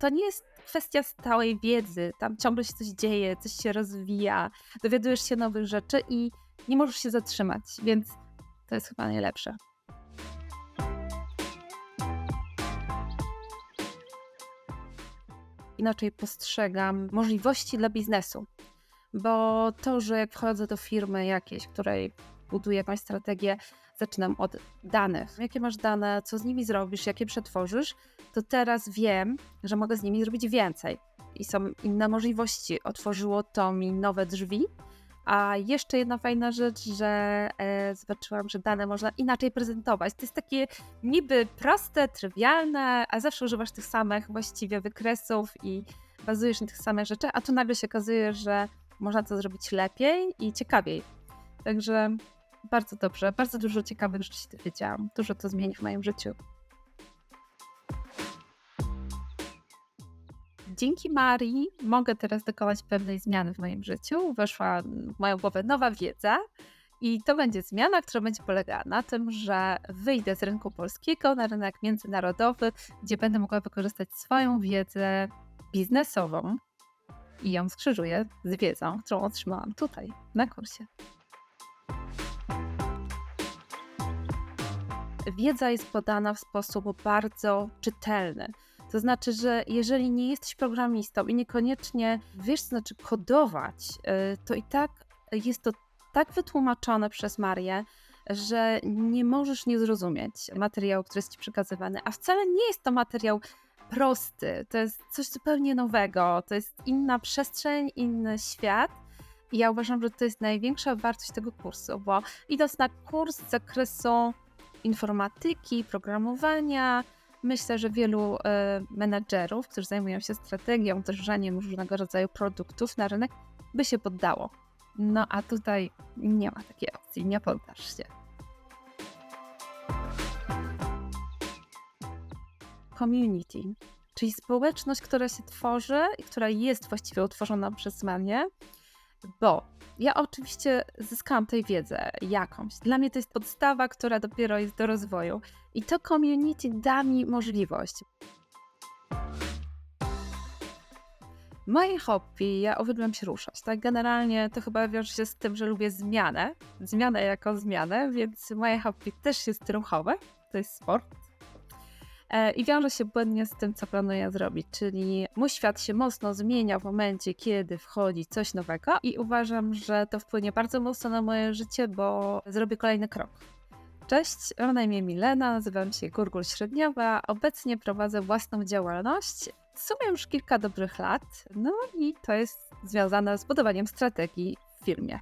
to nie jest kwestia stałej wiedzy. Tam ciągle się coś dzieje, coś się rozwija, dowiadujesz się nowych rzeczy i nie możesz się zatrzymać, więc to jest chyba najlepsze. Inaczej postrzegam możliwości dla biznesu, bo to, że jak wchodzę do firmy jakiejś, której buduję jakąś strategię, zaczynam od danych. Jakie masz dane, co z nimi zrobisz, jakie przetworzysz, to teraz wiem, że mogę z nimi zrobić więcej. I są inne możliwości. Otworzyło to mi nowe drzwi. A jeszcze jedna fajna rzecz, że e, zobaczyłam, że dane można inaczej prezentować. To jest takie niby proste, trywialne, a zawsze używasz tych samych właściwie wykresów i bazujesz na tych samych rzeczach, a tu nagle się okazuje, że można to zrobić lepiej i ciekawiej. Także bardzo dobrze, bardzo dużo ciekawych rzeczy się dowiedziałam. Dużo to zmieni w moim życiu. Dzięki Marii mogę teraz dokonać pewnej zmiany w moim życiu. Weszła w moją głowę nowa wiedza, i to będzie zmiana, która będzie polegała na tym, że wyjdę z rynku polskiego na rynek międzynarodowy, gdzie będę mogła wykorzystać swoją wiedzę biznesową i ją skrzyżuję z wiedzą, którą otrzymałam tutaj na kursie. Wiedza jest podana w sposób bardzo czytelny. To znaczy, że jeżeli nie jesteś programistą i niekoniecznie wiesz, co znaczy kodować, y, to i tak jest to tak wytłumaczone przez Marię, że nie możesz nie zrozumieć materiału, który jest ci przekazywany, a wcale nie jest to materiał prosty. To jest coś zupełnie nowego, to jest inna przestrzeń, inny świat. I ja uważam, że to jest największa wartość tego kursu, bo idąc na kurs z zakresu informatyki, programowania. Myślę, że wielu e, menedżerów, którzy zajmują się strategią, wdrażaniem różnego rodzaju produktów na rynek, by się poddało. No a tutaj nie ma takiej opcji, nie poddasz się. Community, czyli społeczność, która się tworzy i która jest właściwie utworzona przez Manię, bo ja oczywiście zyskałam tej wiedzę jakąś. Dla mnie to jest podstawa, która dopiero jest do rozwoju. I to community da mi możliwość. Moje hobby, ja uwielbiam się ruszać. Tak, generalnie to chyba wiąże się z tym, że lubię zmianę. Zmianę jako zmianę, więc moje hobby też jest ruchowe. To jest sport. E, i wiąże się błędnie z tym, co planuję zrobić, czyli mój świat się mocno zmienia w momencie, kiedy wchodzi coś nowego i uważam, że to wpłynie bardzo mocno na moje życie, bo zrobię kolejny krok. Cześć, mam na imię Milena, nazywam się Gurgul Średniowa, obecnie prowadzę własną działalność, w sumie już kilka dobrych lat, no i to jest związane z budowaniem strategii w firmie.